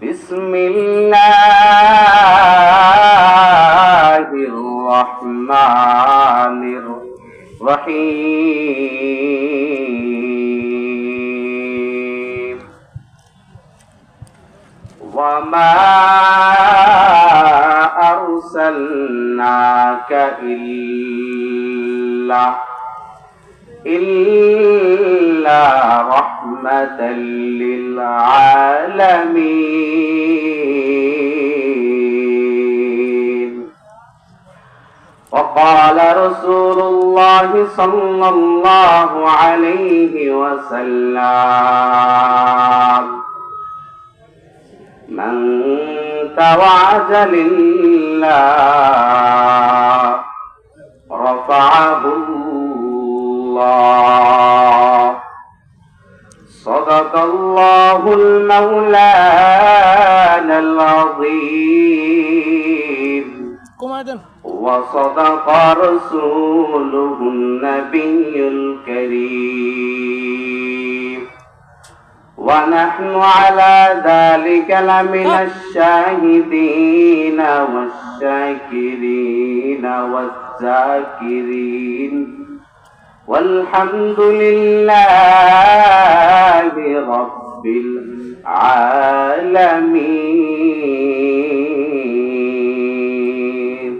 بسم الله الرحمن الرحيم. وما أرسلناك إلا إلا رحمة للعالمين. وقال رسول الله صلى الله عليه وسلم من توعد لله رفعه الله. صدق الله المولانا العظيم. وصدق رسوله النبي الكريم. ونحن على ذلك لمن الشاهدين والشاكرين والذاكرين. والحمد لله رب العالمين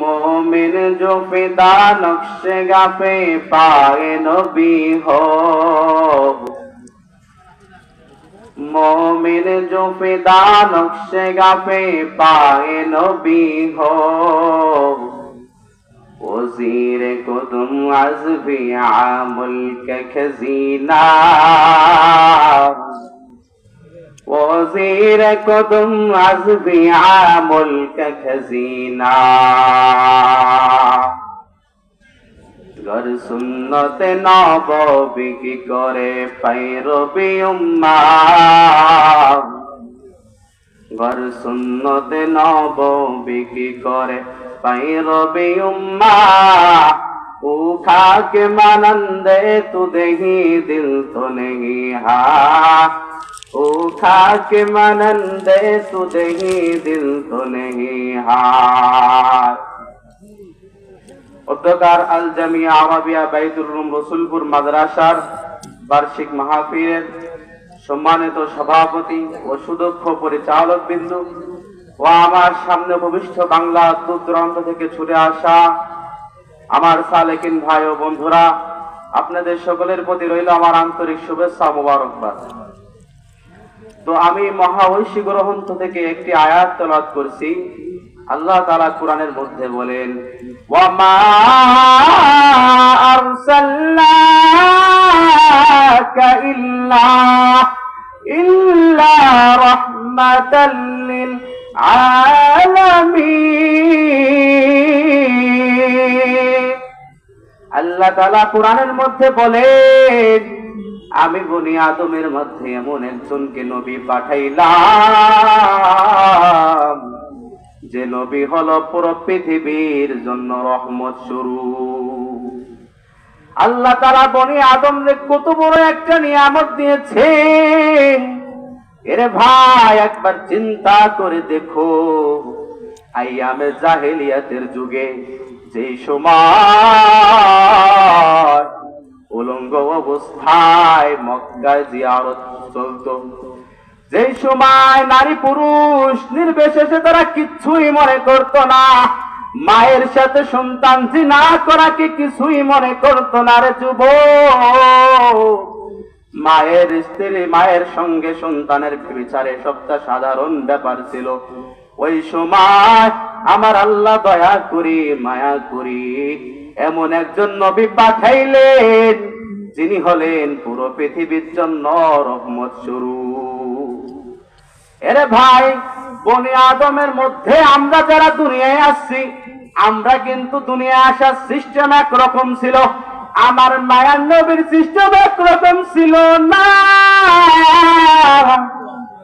मोमिन जो फिदा नक्श गाफे पाए नबी हो मोमिन जो फिदा नक्श गाफे पाए नबी हो وزیر کدم از بیا ملک خزینہ وزیر کدم از بیا ملک خزینہ گر سنت نبوی کی کرے پیروی امہ گر سنت نبوی کی کرے ও খাকে মানন্দে তু দেহি দিল তো নেহি হা ও খাকে মানন্দে তু দেহি দিল তো নেহি হা অধ্যকার আল জামিয়া আরাবিয়া বাইতুল রুম রসুলপুর মাদ্রাসার বার্ষিক মাহফিলের সম্মানিত সভাপতি ও সুদক্ষ পরিচালক বিন্দু ও আমার সামনে ভবিষ্ঠ বাংলা দূর দূরান্ত থেকে ছুটে আসা আমার সালেকিন ভাই ও বন্ধুরা, আপনাদের সকলের প্রতি রইল আমার আন্তরিক শুভেচ্ছা মোবারকবাদ। তো আমি মহা ঐশী গ্রন্থ থেকে একটি আয়াত তেলাওয়াত করছি। আল্লাহ তালা কোরআনের মধ্যে বলেন ইল্লা আল্লাহ তালা কোরআনের মধ্যে বলেন, আমি বনি আদমের মধ্যে এমন একজনকে নবী পাঠাইলাম, যে নবী হল পুরো পৃথিবীর জন্য রহমত শুরু আল্লাহ তারা বনি আদম কত বড় একটা নিয়ামত দিয়েছে এরে ভাই, একবার চিন্তা করে দেখো। আইয়ামে জাহেলিয়াতের যুগে যেই সময় উলঙ্গ অবস্থায় মক্কায় জিয়ারত চলত যেই সময় নারী পুরুষ নির্বিশেষে তারা কিচ্ছুই মনে করতো না। মায়ের সাথে সন্তান না করাকে কিছুই মনে করতো না রে যুব মায়ের স্ত্রী মায়ের সঙ্গে সন্তানের বিচারে সবটা সাধারণ ব্যাপার ছিল। ওই সময় আমার আল্লাহ দয়া করি, মায়া করি। এমন একজন নবী পাঠাইলেন, যিনি হলেন পুরো পৃথিবীর জন্য রহমত শুরু এরে ভাই, বনে আদমের মধ্যে আমরা যারা দুনিয়ায় আসছি, আমরা কিন্তু দুনিয়া আসার সিস্টেম একরকম ছিল। আমার মায়ার নবীর সিস্টেম একরকম ছিল না।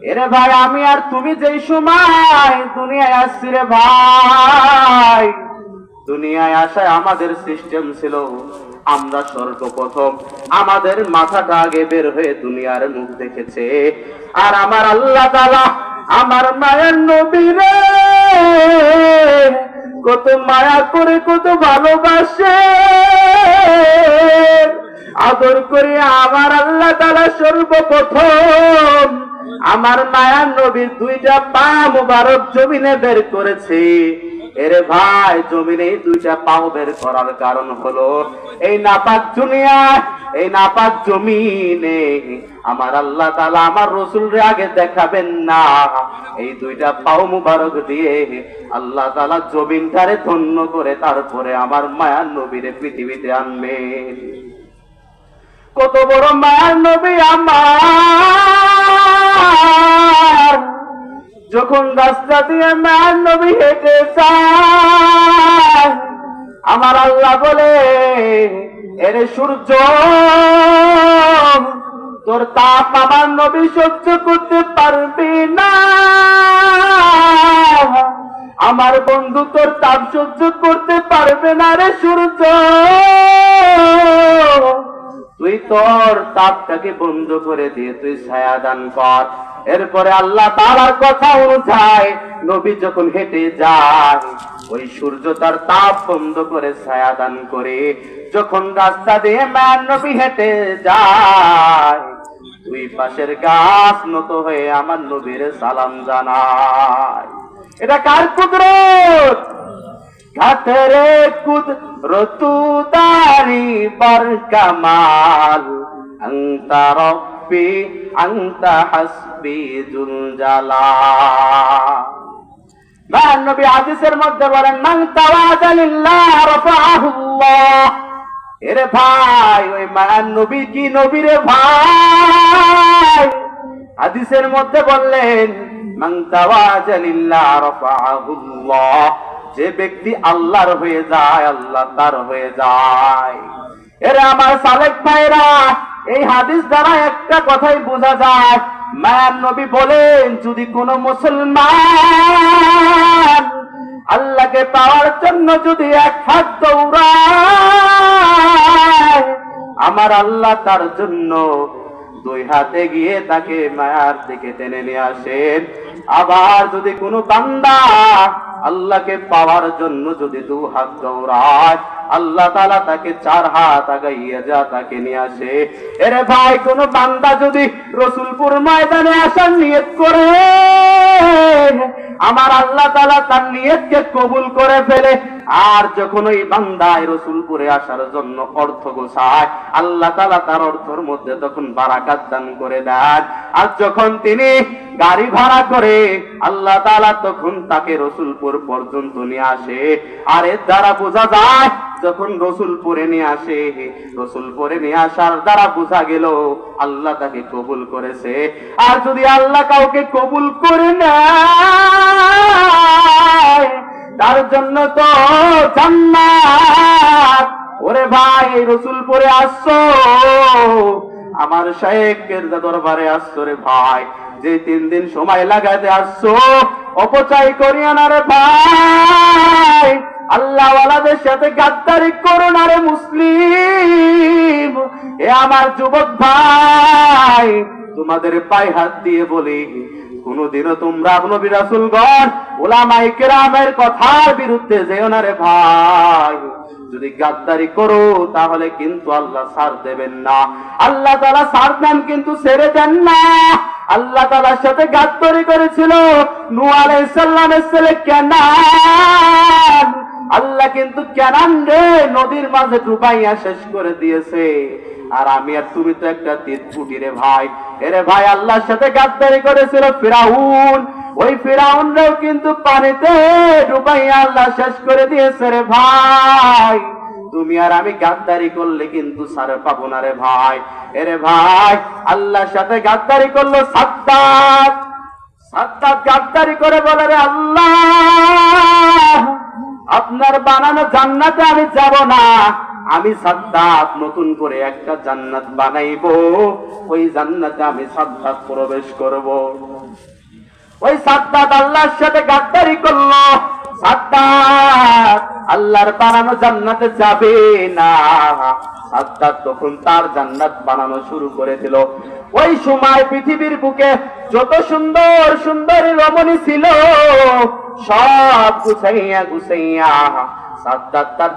এরে ভাই, আমি আর তুমি যেই সময় দুনিয়ায় আসছি রে ভাই, দুনিয়ায় আসায় আমাদের সিস্টেম ছিল আমরা সর্বপ্রথম আমাদের মাথাটা আগে বের হয়ে দুনিয়ার মুখ দেখেছে। আর আমার আল্লাহ তালা আমার মায়ের নবীরে কত মায়া করে কত ভালোবাসে। আদর করে আমার আল্লাহ তালা সর্বপ্রথম আমার মায়ার নবীর দুইটা পা মুবারক জমিনে বের করেছে। এরে ভাই, জমিনে দুইটা পাও বের করার কারণ হলো, এই নাপাক দুনিয়া, এই নাপাক জমিনে আমার আল্লাহ তালা আমার রসুলরে আগে দেখাবেন না। এই দুইটা পাও মুবারক দিয়ে আল্লাহ তালা জমিনটারে ধন্য করে তারপরে আমার মায়ার নবীরে পৃথিবীতে আনবেন কত বড় মায়ার নবী আমার। যখন রাস্তা দিয়ে মায়ার নবী হেঁটে আমার আল্লাহ বলে, এরে সূর্য, তোর তাপ আমার নবী সহ্য করতে পারবি না। আমার বন্ধু তোর তাপ সহ্য করতে পারবে না রে সূর্য। তুই তোর তাপটাকে বন্ধ করে দিয়ে তুই ছায়া দান কর। এরপরে আল্লাহ তালার কথা অনুযায়ী নবী যখন হেঁটে যায়, ওই সূর্য তার তাপ বন্ধ করে ছায়া দান করে। যখন রাস্তা দিয়ে ম্যান নবী হেঁটে যায়, দুই পাশের গাছ নত হয়ে আমার নবীর সালাম জানায়। এটা কার কুদরত? ঘাটরে কুদ রতু দারি বর কামাল আন্তা রব্বি, আন্তা হাসবি জুল জালা নবী হাদিসের মধ্যে বলেন, মান তাওয়াজা লিল্লাহ রাফাহুল্লাহ এরে ভাই, ওই মায়ান নবী কি নবী রে ভাই? হাদিসের মধ্যে বললেন যে ব্যক্তি আল্লাহর হয়ে যায়, আল্লাহ তার হয়ে যায়। এরে আমার সালেক ভাইরা, এই হাদিস দ্বারা একটা কথাই বোঝা যায়। মায়ার নবী বলেন, যদি কোনো মুসলমান আল্লাহকে পাওয়ার জন্য যদি এক হাত দৌড়ায়, আমার আল্লাহ তার জন্য দুই হাতে গিয়ে তাকে মায়ার দিকে টেনে নিয়ে আসেন। আবার যদি কোনো বান্দা আল্লাহকে পাওয়ার জন্য যদি দু হাত দৌড়ায়, আল্লাহ তালা তাকে চার হাত আগাইয়া যা তাকে নিয়ে আসে। এরে ভাই, কোন বান্দা যদি রসুলপুর ময়দানে আসার নিয়ত করে, আমার আল্লাহ তালা তার নিয়তকে কবুল করে ফেলে আর যখন ওই বান্দায় রসুলপুরে আসার জন্য অর্থ গোছায়, আল্লাহ তালা তার অর্থর মধ্যে তখন বারাকাত দান করে দেন। আর যখন তিনি গাড়ি ভাড়া করে আল্লাহ তালা তখন তাকে রসুলপুর পর্যন্ত নিয়ে আসে। আর এর দ্বারা বোঝা যায়, যখন রসুলপুরে নিয়ে আসে, রসুলপুরে নিয়ে আসার দ্বারা বোঝা গেল, আল্লাহ তাকে কবুল করেছে। আর যদি আল্লাহ কাউকে কবুল করে তার জন্য তো জান্নাত। ওরে ভাই, রসুলপুরে আসছো? আমার শেখের দরবারে আসছো রে ভাই। যে তিন দিন সময় লাগাতে আসছো, অপচয় করিয়া না রে ভাই। আল্লাহ ওয়ালাদের সাথে গাদ্দারি করো না রে মুসলিম। এ আমার যুবক ভাই, তোমাদের পায়ে হাত দিয়ে বলি কোনদিনও তোমরা নবী রাসূলগণ ওলামাই কেরামের কথার বিরুদ্ধে যেও না রে ভাই। যদি গাদ্দারি করো, তাহলে কিন্তু আল্লাহ সার দেবেন না। আল্লাহ তালা সার দেন, কিন্তু ছেড়ে দেন না। আল্লাহ তালার সাথে গাদ্দারি করেছিল। নু আলাইসাল্লামের ছেলে কেনান। আল্লাহ কিন্তু কেনান রে, নদীর মাঝে ডুবাইয়া শেষ করে দিয়েছে। আর আমি আর তুমি তো একটা তীর ফুটি রে ভাই। এরে ভাই, আল্লাহর সাথে গাদ্দারি করেছিল ফিরাউন। ওই ফিরাউনরাও কিন্তু পানিতে ডুবাইয়া আল্লাহ শেষ করে দিয়েছে রে ভাই। তুমি আর আমি গাদ্দারি করলে কিন্তু সারে পাবো না রে ভাই। এরে ভাই, আল্লাহর সাথে গাদ্দারি করল সাদ্দাত। সাদ্দাত গাদ্দারি করে বলে, রে আল্লাহ, আপনার বানানো জান্নাতে আমি যাব না। আমি সাদ্দাত নতুন করে একটা জান্নাত বানাইবো। ওই জান্নাতে আমি সাদ্দাত প্রবেশ করব। ওই সাদ্দাত আল্লাহর সাথে গাদ্দারি করল। সাদ্দাত আল্লাহর বানানো জান্নাতে যাবে না। সাদ্দাত তখন তার জান্নাত বানানো শুরু করে দিল। ওই সময় পৃথিবীর বুকে যত সুন্দর সুন্দর রমণী ছিল সব গুছাইয়া গুছাইয়া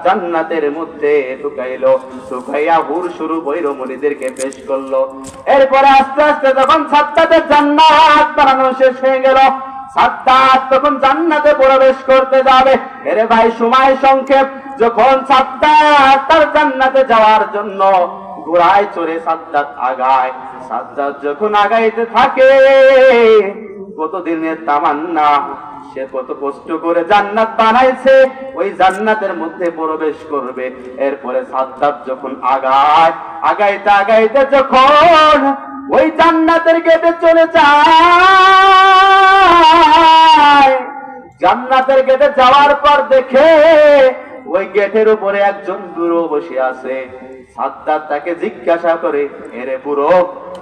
জান্নাতের মধ্যে ঢুকাইলো। ঢুকাইয়া হুর শুরু বই রমণীদেরকে পেশ করল। এরপরে আস্তে আস্তে যখন সাদ্দাতের জান্নাত বানানো শেষ হয়ে গেল সাদ্দাত তখন জান্নাতে প্রবেশ করতে যাবে। এরে ভাই, সময় সংক্ষেপ। যখন সাদ্দাত তার জান্নাতে যাওয়ার জন্য ঘোড়ায় চড়ে সাদ্দাত আগায়। সাদ্দাত যখন আগাইতে থাকে, কতদিনের তামান্না? সে কত কষ্ট করে জান্নাত বানাইছে, ওই জান্নাতের মধ্যে প্রবেশ করবে। এরপরে সাদ্দাত যখন আগায়, আগাইতে আগাইতে যখন ওই জান্নাতের গেটে চলে যায়। জান্নাতের গেটে যাওয়ার পর দেখে ওই গেটের উপরে একজন বুড়ো বসে আছে। সাদ্দাত তাকে জিজ্ঞাসা করে, এরে বুড়ো,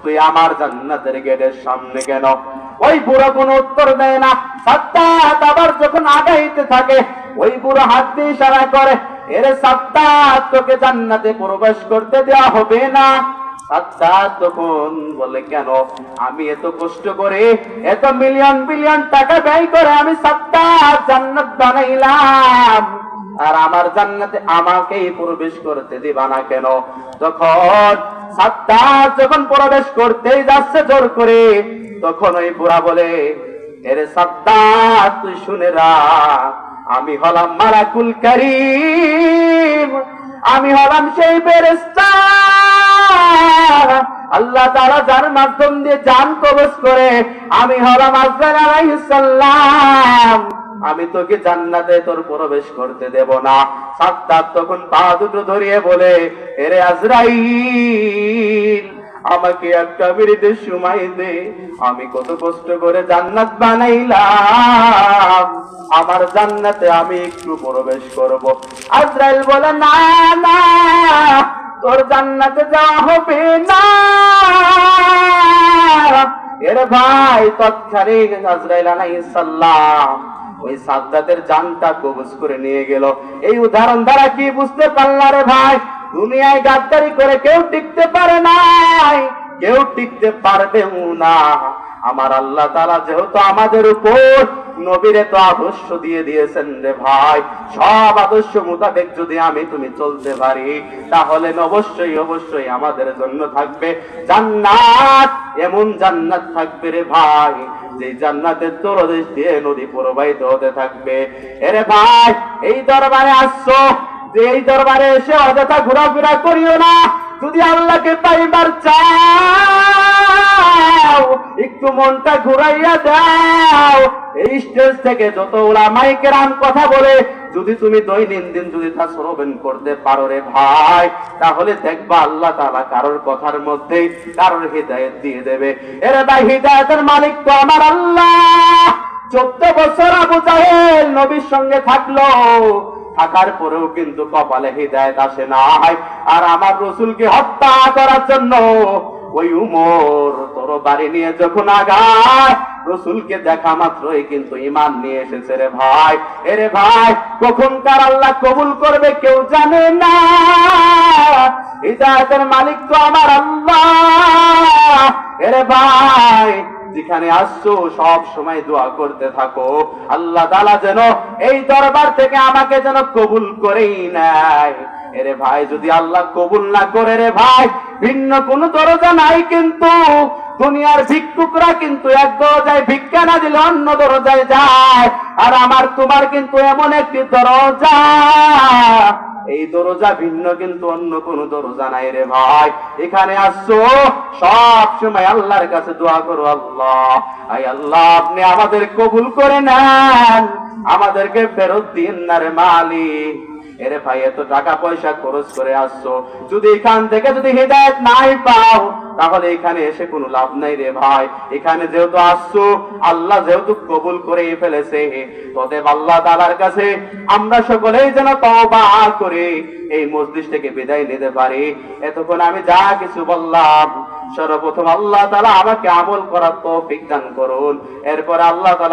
তুই আমার জান্নাতের গেটের সামনে কেন ওই বুড়ো কোনো উত্তর দেয় না। সাদ্দাত আবার যখন আগাইতে থাকে, ওই বুড়ো হাত দিয়ে ইশারা করে, এরে সাদ্দাত তোকে জান্নাতে প্রবেশ করতে দেওয়া হবে না। সাদ্দাত তখন বলে, কেন? আমি এত কষ্ট করে, এত মিলিয়ন বিলিয়ন টাকা ব্যয় করে আমি সাদ্দাত জান্নাত বানাইলাম। আর আমার জান্নাতে আমাকেই প্রবেশ করতে দিবা না কেন? যখন সাদ্দাত যখন প্রবেশ করতেই যাচ্ছে জোর করে, তখন ওই বুড়া বলে, এরে সাদ্দাত তুই শুনে রাখ, আমি হলাম মারাকুল করিম, আমি হলাম সেই বেরেস্তা আল্লাহ তারা যার মাধ্যম দিয়ে জান কবজ করে, আমি হলাম আজরাইল আলাইহিস সালাম। আমি তোকে জান্নাতে তোর প্রবেশ করতে দেব না। সাদ্দাত তখন পা দুটো ধরিয়ে বলে, এরে আজরাইল, আমাকে একটা মিনিটের সময় দে। আমি কত কষ্ট করে জান্নাত বানাইলাম। আমার জান্নাতে আমি একটু প্রবেশ করব। আজরাইল বলে, না না, তোর জান্নাতে যাওয়া হবে না। এর ভাই, তৎক্ষণিক আজরাইল আলাইহিস সালাম ওই সাদ্দাতের জানটা কবজ করে নিয়ে গেল। এই উদাহরণ দ্বারা কি বুঝতে পারলা রে ভাই? দুনিয়ায় গাদ্দারি করে কেউ টিকতে পারে নাই, কেউ টিকতে পারবেও না। আমার আল্লাহ তালা যেহেতু আমাদের উপর নবীরে তো আদর্শ দিয়ে দিয়েছেন রে ভাই, সব আদর্শ মোতাবেক যদি আমি তুমি চলতে পারি, তাহলে অবশ্যই অবশ্যই আমাদের জন্য থাকবে জান্নাত, এমন জান্নাত থাকবে রে ভাই, যে জান্নাতের তলদেশ দিয়ে নদী প্রবাহিত হতে থাকবে। এরে ভাই, এই দরবারে আসছো, যে এই দরবারে এসে অযথা ঘোরাফেরা করিও না, যদি আল্লাহকে পাইবার চাও একটু মনটা ঘুরাইয়া দাও। এই স্টেজ থেকে যত ওলামাই কেরাম কথা বলে, যদি তুমি দৈনন্দিন যদি তা শ্রবণ করতে পারো রে ভাই, তাহলে দেখবা আল্লাহ তাআলা কারোর কথার মধ্যে কারোর হৃদায়ত দিয়ে দেবে। এরে ভাই, হৃদায়তের মালিক তো আমার আল্লাহ। চোদ্দ বছর আবু জাহেল নবীর সঙ্গে থাকল। থাকার পরেও কিন্তু কপালে হৃদায়ত আসে নাই। আর আমার রসুলকে হত্যা করার জন্য ওই উমর তোর বাড়ি নিয়ে যখন আগায়, রসুলকে দেখা মাত্রই কিন্তু ইমান নিয়ে এসেছে রে ভাই। এরে ভাই কখন কার আল্লাহ কবুল করবে কেউ জানে না। হৃদায়তের মালিক তো আমার আল্লাহ। এরে ভাই, যেখানে আসছো, সব সময় দোয়া করতে থাকো। আল্লাহ তালা যেন এই দরবার থেকে আমাকে যেন কবুল করেই নেয়। এরে ভাই, যদি আল্লাহ কবুল না করে রে ভাই, ভিন্ন কোন দরজা নাই কিন্তু দুনিয়ার ভিক্ষুকরা কিন্তু এক দরজায় ভিক্ষা না দিলে অন্য দরজায় যায়। আর আমার তোমার কিন্তু এমন একটি দরজা। এই দরজা ভিন্ন কিন্তু অন্য কোন দরজা নাই রে ভাই। এখানে আসছো, সব সময় আল্লাহর কাছে দোয়া করো আল্লাহ। আই আল্লাহ, আপনি আমাদের কবুল করে নেন। আমাদেরকে ফেরত দিন না রে মালিক। এরে ভাই, এত টাকা পয়সা খরচ করে আসছো। যদি এখান থেকে যদি হৃদায়ত নাই পাও তাহলে এখানে এসে কোনো লাভ নাই রে ভাই। এখানে যেহেতু আসছো, আল্লাহ যেহেতু কবুল করে ফেলেছে। তদেব আল্লাহ তালার কাছে আমরা সকলেই যেন তবা করে, এই মসজিদ থেকে বিদায় নিতে পারি। এতক্ষণ আমি যা কিছু বললাম, সর্বপ্রথম আল্লাহ তালা আমাকে আমল করার তৌফিক বিজ্ঞান করুন। এরপর আল্লাহ